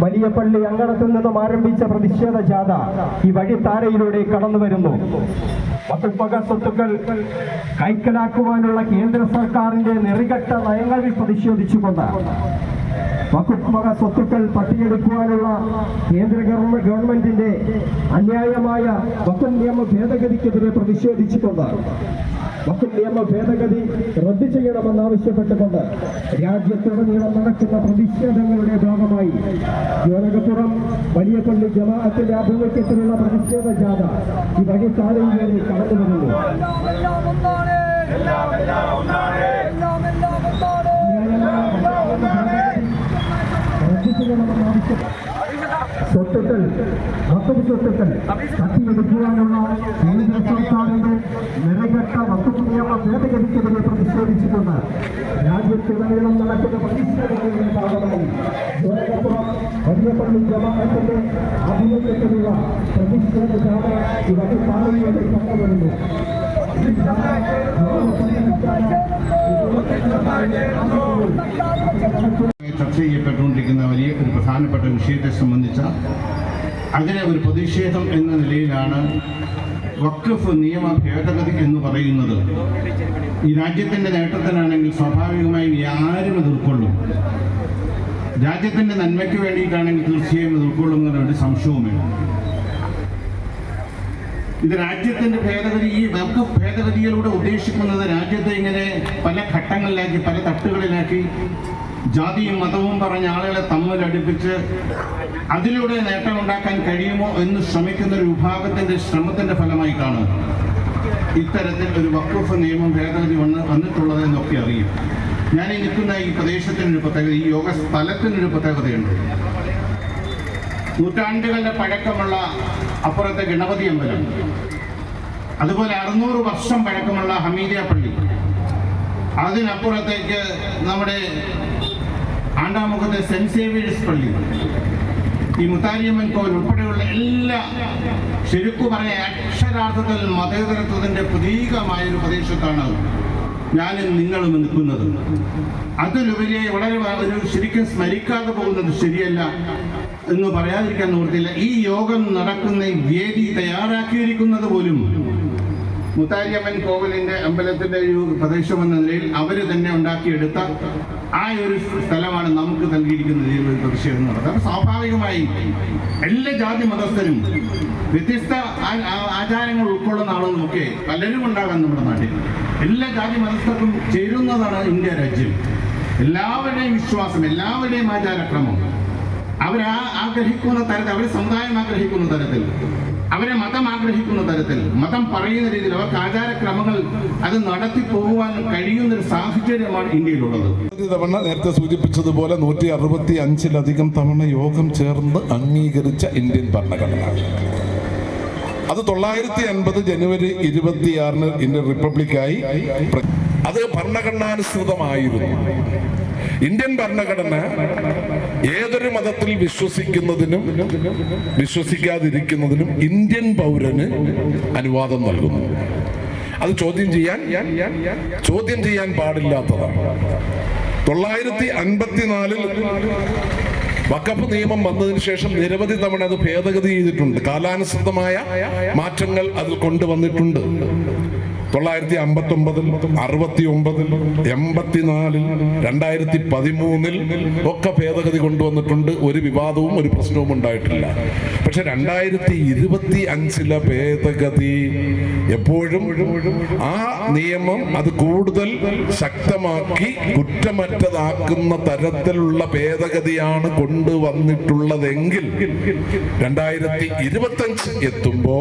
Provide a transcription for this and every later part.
വലിയ പള്ളി അങ്കണത്തിൽ നിന്നും ആരംഭിച്ച പ്രതിഷേധ ജാഥ ഈ വഴിത്താരയിലൂടെ കടന്നു വരുന്നു. വകുപ്പക സ്വത്തുക്കൾ കൈക്കലാക്കുവാനുള്ള കേന്ദ്ര സർക്കാരിന്റെ നെറികെട്ട നയങ്ങളിൽ പ്രതിഷേധിച്ചുകൊണ്ട് വകുപ്പക സ്വത്തുക്കൾ പട്ടിയെടുക്കുവാനുള്ള കേന്ദ്ര ഗവൺമ- ഗവൺമെന്റിന്റെ അന്യായമായ വകുപ്പ് നിയമ ഭേദഗതിക്കെതിരെ പ്രതിഷേധിച്ചുകൊണ്ട് വകുപ്പ് നിയമ ഭേദഗതി റദ്ദു ചെയ്യണമെന്നാവശ്യപ്പെട്ടുകൊണ്ട് രാജ്യത്തുടനീളം നടക്കുന്ന പ്രതിഷേധങ്ങളുടെ ഭാഗമായി യോനകപ്പുറം വലിയ പള്ളി ജമാഅത്തിന്റെ ആഭിമുഖ്യത്തിലുള്ള പ്രതിഷേധ ജാഥ ഈ വഴി താഴെയിലേക്ക് കടന്നു വരുന്നു. റദ്ദു ചെയ്യണമെന്നാവശ്യം സ്വത്തുക്കൾ വസ്തു സ്വത്തുക്കൾ തട്ടിയെടുക്കുവാനുള്ള കേന്ദ്ര സർക്കാരിന്റെ നിറകെട്ട വസ്തു നിയമ ഭേദഗതിക്കെതിരെ പ്രതിഷേധിച്ചിട്ടുണ്ട്. രാജ്യത്തുടനീളം നടക്കുന്ന പ്രതിഷേധങ്ങളുടെ ഭാഗമായി വലിയപ്പള്ളി ജമാഅത്തിന്റെ ആഭിമുഖ്യത്തിലുള്ള പ്രതിഷേധ ഇവരുടെ കടന്നുവരുന്നു ഈ ജാഥ ചർച്ച ചെയ്യപ്പെട്ടുകൊണ്ടിരിക്കുന്ന വലിയ ഒരു പ്രധാനപ്പെട്ട വിഷയത്തെ സംബന്ധിച്ച അങ്ങനെ ഒരു പ്രതിഷേധം എന്ന നിലയിലാണ് വഖഫ് നിയമ ഭേദഗതി എന്ന് പറയുന്നത്. ഈ രാജ്യത്തിന്റെ നേട്ടത്തിനാണെങ്കിൽ സ്വാഭാവികമായും ആരും അത് ഉൾക്കൊള്ളും. രാജ്യത്തിന്റെ നന്മയ്ക്ക് വേണ്ടിയിട്ടാണെങ്കിൽ തീർച്ചയായും അത് ഉൾക്കൊള്ളുന്നതിനൊരു സംശയവുമില്ല. ഇത് രാജ്യത്തിന്റെ ഭേദഗതി ഈ വഖഫ് ഭേദഗതിയിലൂടെ ഉദ്ദേശിക്കുന്നത് രാജ്യത്തെ ഇങ്ങനെ പല ഘട്ടങ്ങളിലാക്കി പല തട്ടുകളിലാക്കി ജാതിയും മതവും പറഞ്ഞ ആളുകളെ തമ്മിലടുപ്പിച്ച് അതിലൂടെ നേട്ടമുണ്ടാക്കാൻ കഴിയുമോ എന്ന് ശ്രമിക്കുന്ന ഒരു വിഭാഗത്തിന്റെ ശ്രമത്തിന്റെ ഫലമായി കാണും. ഇത്തരത്തിൽ ഒരു വഖഫ് നിയമം ഭേദഗതി വന്ന് വന്നിട്ടുള്ളത് എന്നൊക്കെ അറിയും. ഞാൻ ഈ നിൽക്കുന്ന ഈ പ്രദേശത്തിനൊരു പ്രത്യേകത ഈ യോഗ സ്ഥലത്തിനൊരു പ്രത്യേകതയുണ്ട്. നൂറ്റാണ്ടുകളുടെ പഴക്കമുള്ള അപ്പുറത്തെ ഗണപതി അമ്പലം. അതുപോലെ അറുന്നൂറ് വർഷം പഴക്കമുള്ള ഹമീദിയ പള്ളി. അതിനപ്പുറത്തേക്ക് നമ്മുടെ ആണ്ടാമുഖത്തെ സെന്റ് സേവിയേഴ്സ് പള്ളി. ഈ മുത്താരിയമ്മൻ കോവിൽ ഉൾപ്പെടെയുള്ള എല്ലാ ശരിക്കു പറയാൻ അക്ഷരാർത്ഥത്തിൽ മതേതരത്വത്തിന്റെ പ്രതീകമായൊരു പ്രദേശത്താണ് ഞാനും നിങ്ങളും നിൽക്കുന്നത്. അതിലുപരിയായി വളരെ ഒരു ശരിക്കും സ്മരിക്കാതെ പോകുന്നത് ശരിയല്ല എന്ന് പറയാതിരിക്കാൻ നിവൃത്തിയില്ല. ഈ യോഗം നടക്കുന്ന വേദി തയ്യാറാക്കിയിരിക്കുന്നത് പോലും മുത്താരിയമ്മൻ കോവിലിന്റെ അമ്പലത്തിന്റെ ഒരു പ്രദേശം എന്ന നിലയിൽ അവർ തന്നെ ഉണ്ടാക്കിയെടുത്ത ആ ഒരു സ്ഥലമാണ് നമുക്ക് നൽകിയിരിക്കുന്നത് പ്രതിഷേധം അപ്പോൾ സ്വാഭാവികമായി എല്ലാ ജാതി മതസ്ഥരും വ്യത്യസ്ത ആചാരങ്ങൾ ഉൾക്കൊള്ളുന്ന ആളുകളൊക്കെ പലരും ഉണ്ടാകാൻ നമ്മുടെ നാട്ടിൽ. എല്ലാ ജാതി മതസ്ഥർക്കും ചേരുന്നതാണ് ഇന്ത്യ രാജ്യം. എല്ലാവരുടെയും വിശ്വാസം എല്ലാവരുടെയും ആചാരക്രമം. അവരാ ആഗ്രഹിക്കുന്ന തരത്തിൽ അവരെ സമുദായം ആഗ്രഹിക്കുന്ന തരത്തിൽ അവരെ മതം ആഗ്രഹിക്കുന്ന തരത്തിൽ മതം പറയുന്ന രീതിയിൽ അവർക്ക് ആചാരക്രമങ്ങൾ അത് നടത്തി പോകുവാൻ കഴിയുന്ന ഒരു സാഹചര്യമാണ് ഇന്ത്യയിലുള്ളത്. തവണ നേരത്തെ സൂചിപ്പിച്ചതുപോലെ നൂറ്റി അറുപത്തി അഞ്ചിലധികം തവണ യോഗം ചേർന്ന് അംഗീകരിച്ച ഇന്ത്യൻ ഭരണഘടന. അത് തൊള്ളായിരത്തി അൻപത് ജനുവരി ഇരുപത്തിയാറിന് ഇന്ത്യൻ റിപ്പബ്ലിക്കായി അത് ഭരണഘടനാനുസൃതമായിരുന്നു. ഇന്ത്യൻ ഭരണഘടന ഏതൊരു മതത്തിൽ വിശ്വസിക്കുന്നതിനും വിശ്വസിക്കാതിരിക്കുന്നതിനും ഇന്ത്യൻ പൗരന് അനുവാദം നൽകുന്നു. അത് ചോദ്യം ചെയ്യാൻ ചോദ്യം ചെയ്യാൻ പാടില്ലാത്തതാണ്. തൊള്ളായിരത്തി അൻപത്തിനാലിൽ വക്കഫ് നിയമം വന്നതിന് ശേഷം നിരവധി തവണ അത് ഭേദഗതി ചെയ്തിട്ടുണ്ട്. കാലാനുസൃതമായ മാറ്റങ്ങൾ അതിൽ കൊണ്ടുവന്നിട്ടുണ്ട്. തൊള്ളായിരത്തി അമ്പത്തി ഒമ്പതിൽ അറുപത്തി ഒമ്പതിൽ എൺപത്തിനാലിൽ രണ്ടായിരത്തി പതിമൂന്നിൽ ഒക്കെ ഭേദഗതി കൊണ്ടുവന്നിട്ടുണ്ട്. ഒരു വിവാദവും ഒരു പ്രശ്നവും ഉണ്ടായിട്ടില്ല. പക്ഷെ രണ്ടായിരത്തി ഇരുപത്തി അഞ്ചിലെ ഭേദഗതി എപ്പോഴും ആ നിയമം അത് കൂടുതൽ ശക്തമാക്കി കുറ്റമറ്റതാക്കുന്ന തരത്തിലുള്ള ഭേദഗതിയാണ് കൊണ്ടുവന്നിട്ടുള്ളതെങ്കിൽ രണ്ടായിരത്തി ഇരുപത്തഞ്ച് എത്തുമ്പോ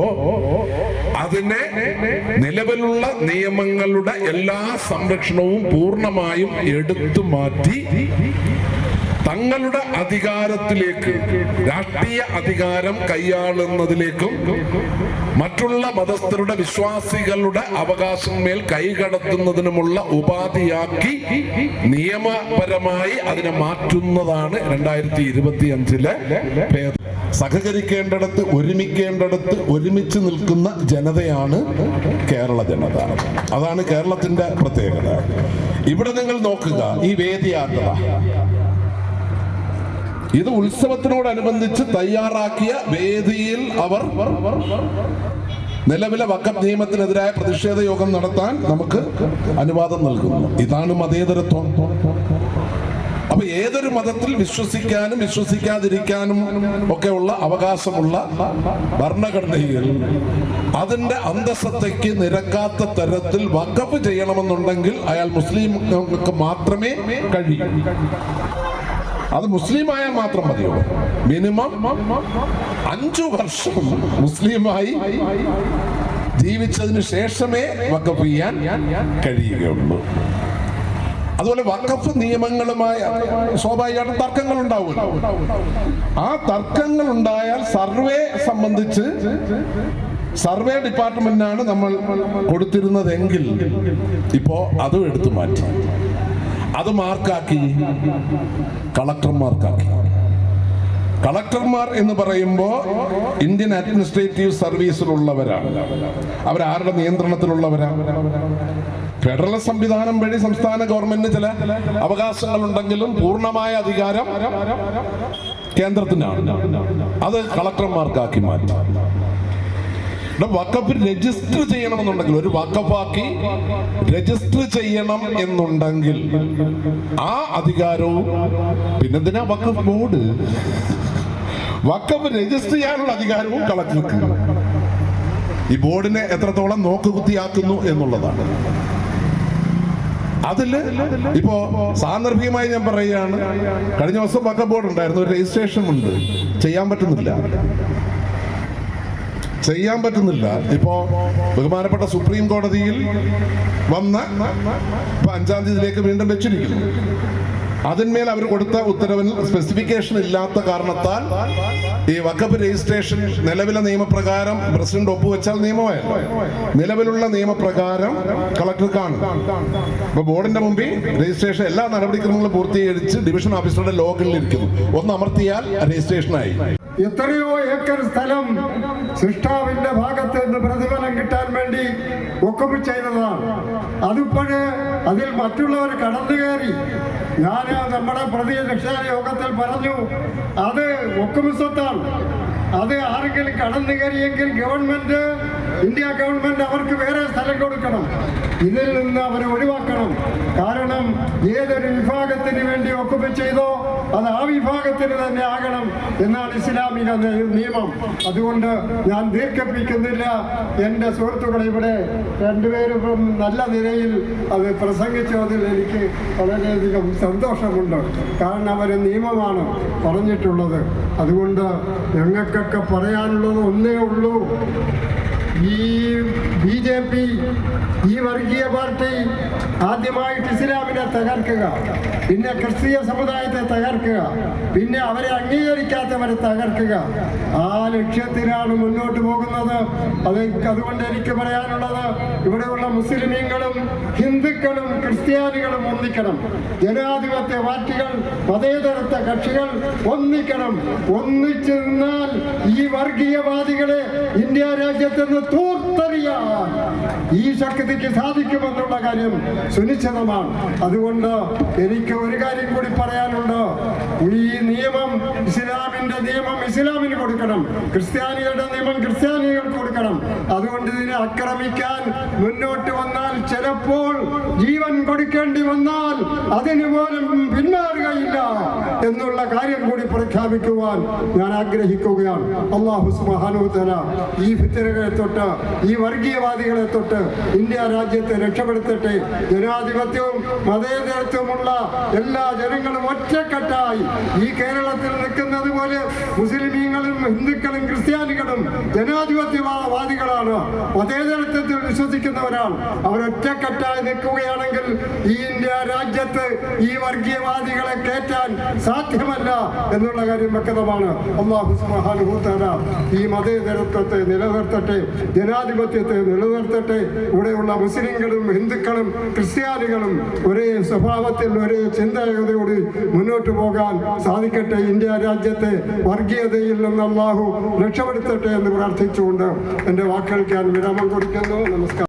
അതിനെ നിലവിലുള്ള നിയമങ്ങളുടെ എല്ലാ സംരക്ഷണവും പൂർണമായും എടുത്തു മാറ്റി തങ്ങളുടെ അധികാരത്തിലേക്ക് രാഷ്ട്രീയ അധികാരം കൈയാളുന്നതിലേക്കും മറ്റുള്ള മതസ്ഥരുടെ വിശ്വാസികളുടെ അവകാശമേൽ കൈകടത്തുന്നതിനുമുള്ള ഉപാധിയാക്കി നിയമപരമായി അതിനെ മാറ്റുന്നതാണ് രണ്ടായിരത്തി ഇരുപത്തി അഞ്ചിലെ ഭേദം സഹകരിക്കേണ്ടടത്ത് ഒരുമിക്കേണ്ടടത്ത് ഒരുമിച്ച് നിൽക്കുന്ന ജനതയാണ് കേരള ജനത. അതാണ് കേരളത്തിന്റെ പ്രത്യേകത. ഇവിടെ നിങ്ങൾ നോക്കുക ഈ വേദിയാത്ര ഇത് ഉത്സവത്തിനോടനുബന്ധിച്ച് തയ്യാറാക്കിയ വേദിയിൽ അവർ നിലവിലെ വക്കം നിയമത്തിനെതിരായ പ്രതിഷേധ യോഗം നടത്താൻ നമുക്ക് അനുവാദം നൽകുന്നു. ഇതാണ് മതേതരത്വം. അപ്പൊ ഏതൊരു മതത്തിൽ വിശ്വസിക്കാനും വിശ്വസിക്കാതിരിക്കാനും ഒക്കെ ഉള്ള അവകാശമുള്ള ഭരണഘടനയിൽ അതിന്റെ അന്തസ്സത്തേക്ക് നിരക്കാത്ത തരത്തിൽ വക്കഫ് ചെയ്യണമെന്നുണ്ടെങ്കിൽ അയാൾ മുസ്ലിംകൾക്ക് മാത്രമേ കഴിയൂ. അത് മുസ്ലിമായാൽ മാത്രം മതിയോ? മിനിമം അഞ്ചു വർഷം മുസ്ലിമായി ജീവിച്ചതിന് ശേഷമേ വക്കഫ് ചെയ്യാൻ കഴിയുകയുള്ളൂ. അതുപോലെ വഖഫ് നിയമങ്ങളുമായ സ്വാഭാവികമായിട്ടും തർക്കങ്ങൾ ഉണ്ടാവും ആ തർക്കങ്ങൾ ഉണ്ടായാൽ സർവേ സംബന്ധിച്ച് സർവേ ഡിപ്പാർട്ട്മെന്റിനാണ് നമ്മൾ കൊടുത്തിരുന്നതെങ്കിൽ ഇപ്പോ അതും എടുത്തു മാറ്റി. അത് മാർക്കാക്കി കളക്ടർമാർക്കാക്കി. കളക്ടർമാർ എന്ന് പറയുമ്പോൾ ഇന്ത്യൻ അഡ്മിനിസ്ട്രേറ്റീവ് സർവീസിലുള്ളവരാണ്. അവരാരുടെ നിയന്ത്രണത്തിലുള്ളവരാണ്. ഫെഡറൽ സംവിധാനം വഴി സംസ്ഥാന ഗവൺമെന്റിന് ചില അവകാശങ്ങൾ ഉണ്ടെങ്കിലും പൂർണമായ അധികാരം കേന്ദ്രത്തിനാണ്. അത് കളക്ടർമാർക്കാക്കി മാറ്റി. ഇവിടെ രജിസ്റ്റർ രജിസ്റ്റർ ചെയ്യണമെന്നുണ്ടെങ്കിൽ ഒരു വക്കഫാക്കി രജിസ്റ്റർ ചെയ്യണം എന്നുണ്ടെങ്കിൽ ആ അധികാരവും പിന്നെന്തിനാ വക്കഫ് ബോർഡ്? വക്കഫ് രജിസ്റ്റർ ചെയ്യാനുള്ള അധികാരവും കളക്ടർക്ക്. ഈ ബോർഡിനെ എത്രത്തോളം നോക്കുകുത്തിയാക്കുന്നു എന്നുള്ളതാണ്. അതിൽ ഇപ്പോ സാന്ദർഭികമായി ഞാൻ പറയുകയാണ് കഴിഞ്ഞ ദിവസം വക്ക ബോർഡ് ഉണ്ടായിരുന്നു ഒരു രജിസ്ട്രേഷൻ ഉണ്ട്. ചെയ്യാൻ പറ്റുന്നില്ല. ചെയ്യാൻ പറ്റുന്നില്ല. ഇപ്പോ ബഹുമാനപ്പെട്ട സുപ്രീം കോടതിയിൽ വന്ന അഞ്ചാം തീയതിയിലേക്ക് വീണ്ടും വെച്ചിരിക്കുന്നു. അതിന്മേൽ അവർ കൊടുത്ത ഉത്തരവിൽ സ്പെസിഫിക്കേഷൻ ഇല്ലാത്ത കാരണത്താൽ ഈ വകപ്പ് രജിസ്ട്രേഷൻ നിലവിലെ നിയമപ്രകാരം പ്രസിഡന്റ് ഒപ്പുവെച്ചാൽ നിയമമായല്ലോ. നിലവിലുള്ള നിയമപ്രകാരം കളക്ടർക്കാണ് അപ്പൊ ബോർഡിന്റെ മുമ്പിൽ രജിസ്ട്രേഷൻ എല്ലാ നടപടിക്രമങ്ങളും പൂർത്തീകരിച്ച് ഡിവിഷൻ ഓഫീസറുടെ ലോഗിൽ ഇരിക്കുന്നു. ഒന്ന് അമർത്തിയാൽ രജിസ്ട്രേഷനായി എത്രയോ ഏക്കർ സ്ഥലം സൃഷ്ടാവിന്റെ ഭാഗത്ത് നിന്ന് പ്രതിഫലം കിട്ടാൻ വേണ്ടി ഒക്കെ ചെയ്തതാണ്. അതിപ്പോഴ് അതിൽ മറ്റുള്ളവർ കടന്നു കയറി. ഞാൻ നമ്മുടെ പ്രതിരക്ഷാ യോഗത്തിൽ പറഞ്ഞു അത് ഒക്കുമിസത്താണ്. അത് ആരെങ്കിലും കടന്നു കയറിയെങ്കിൽ ഗവൺമെന്റ് ഇന്ത്യ ഗവൺമെന്റ് അവർക്ക് വേറെ സ്ഥലം കൊടുക്കണം. ഇതിൽ നിന്ന് അവരെ ഒഴിവാക്കണം. കാരണം ഏതൊരു വിഭാഗത്തിന് വേണ്ടി ഒക്കുമ ചെയ്തോ അത് ആ വിഭാഗത്തിന് തന്നെ ആകണം എന്നാണ് ഇസ്ലാമിക നിയമം. അതുകൊണ്ട് ഞാൻ ദീർഘിപ്പിക്കുന്നില്ല. എന്റെ സുഹൃത്തുക്കളെ ഇവിടെ രണ്ടുപേരും നല്ല നിലയിൽ അത് പ്രസംഗിച്ചതിൽ എനിക്ക് വളരെയധികം സന്തോഷമുണ്ട്. കാരണം അവർ നിയമമാണ് പറഞ്ഞിട്ടുള്ളത്. അതുകൊണ്ട് ഞങ്ങൾക്കൊക്കെ പറയാനുള്ളത് ഒന്നേ ഉള്ളൂ. ഈ ബി ജെ പി ഈ വർഗീയ പാർട്ടി ആദ്യമായിട്ട് ഇസ്ലാമിനെ തകർക്കുക പിന്നെ ക്രിസ്തീയ സമുദായത്തെ തകർക്കുക പിന്നെ അവരെ അംഗീകരിക്കാത്തവരെ തകർക്കുക. ആ ലക്ഷ്യത്തിനാണ് മുന്നോട്ട് പോകുന്നത്. അത് അതുകൊണ്ട് എനിക്ക് പറയാനുള്ളത് ഇവിടെയുള്ള മുസ്ലിമീങ്ങളും ഹിന്ദുക്കളും ക്രിസ്ത്യാനികളും ഒന്നിക്കണം. ജനാധിപത്യ പാർട്ടികൾ മതേതരത്വ കക്ഷികൾ ഒന്നിക്കണം. ഒന്നിച്ചു നിന്നാൽ ഈ വർഗീയവാദികളെ ഇന്ത്യ രാജ്യത്ത് നിന്ന് തൂർത്തെറിയാൻ ഈ ശക്തിക്ക് സാധിക്കുമെന്നുള്ള കാര്യം സുനിശ്ചിതമാണ്. അതുകൊണ്ട് എനിക്ക് ഒരു കാര്യം കൂടി പറയാനുണ്ട്. ഈ നിയമം ഇസ്ലാമിന്റെ നിയമം ഇസ്ലാമിന് കൊടുക്കണം. ക്രിസ്ത്യാനികളുടെ നിയമം ക്രിസ്ത്യാനികൾക്ക് കൊടുക്കണം അതുകൊണ്ട് ഇതിനെ ആക്രമിക്കാൻ മുന്നോട്ട് വന്നാൽ ചിലപ്പോൾ ജീവൻ കൊടുക്കേണ്ടി വന്നാൽ അതിനു പോലും പിന്മാറുകയില്ല എന്നുള്ള കാര്യം കൂടി പ്രഖ്യാപിക്കുവാൻ ഞാൻ ആഗ്രഹിക്കുകയാണ്. അള്ളാഹു സുബ്ഹാനഹു ഈ ഭിത്തരകളെ തൊട്ട് ഈ വർഗീയവാദികളെ തൊട്ട് ഇന്ത്യ രാജ്യത്തെ രക്ഷപ്പെടുത്തട്ടെ. ജനാധിപത്യവും മതേതരത്വമുള്ള എല്ലാ ജനങ്ങളും ഒറ്റക്കെട്ടായി ഈ കേരളത്തിൽ നിൽക്കുന്നത് പോലെ മുസ്ലിമീങ്ങളും ഹിന്ദുക്കളും ക്രിസ്ത്യാനികളും ജനാധിപത്യവാദികളാണ്. മതേതരത്വത്തിൽ വിശ്വസിക്കുന്നവരാണ് അവരൊറ്റക്കെട്ടായി നിൽക്കുകയാണെങ്കിൽ ഈ ഇന്ത്യ രാജ്യത്ത് ഈ വർഗീയവാദികളെ കയറ്റാൻ സാധ്യമല്ല എന്നുള്ള കാര്യം വ്യക്തമാണ്. അള്ളാഹു സുബ്ഹാനഹു തആല ഈ മതേതരത്വത്തെ നിലനിർത്തട്ടെ ജനാധിപത്യത്തെ നിലനിർത്തട്ടെ. ഇവിടെയുള്ള മുസ്ലിങ്ങളും ഹിന്ദുക്കളും ക്രിസ്ത്യാനികളും ഒരേ സ്വഭാവത്തിൽ ഒരേ ചിന്തയോടുകൂടി മുന്നോട്ട് പോകാൻ സാധിക്കട്ടെ. ഇന്ത്യ രാജ്യത്തെ വർഗീയതയിൽ നിന്ന് അള്ളാഹു രക്ഷപ്പെടുത്തട്ടെ എന്ന് പ്രാർത്ഥിച്ചുകൊണ്ട് എന്റെ വാക്കുകൾക്ക് ഞാൻ വിരാമം കൊടുക്കുന്നു. നമസ്കാരം